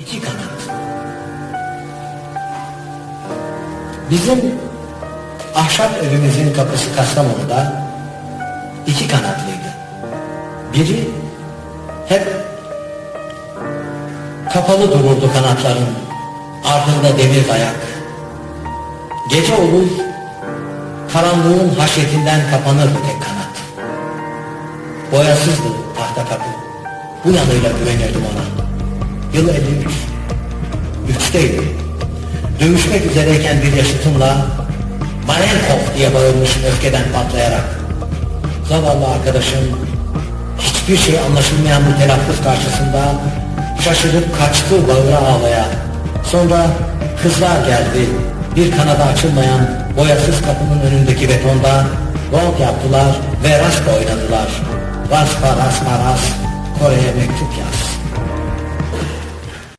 İki kanat. Bizim ahşap evimizin kapısı Kastamonu'da iki kanatlıydı. Biri hep kapalı dururdu kanatların, ardında demir dayak. Gece olur, karanlığın haşyetinden kapanırdı tek kanat. Boyasızdı tahta kapı. Bu yanıyla güvenirdim ona. Yıl 53. Üçteydi. Dövüşmek üzereyken bir yaşıtımla Manenkov diye bağırmışım öfkeden patlayarak. Zavallı arkadaşım hiçbir şey anlaşılmayan bu telaffuz karşısında şaşırıp kaçtı bağıra ağlaya. Sonra kızlar geldi. Bir kanada açılmayan boyasız kapının önündeki betonda gong yaptılar ve raspa oynadılar. Raspa raspa ras Kore'ye mektup yaz.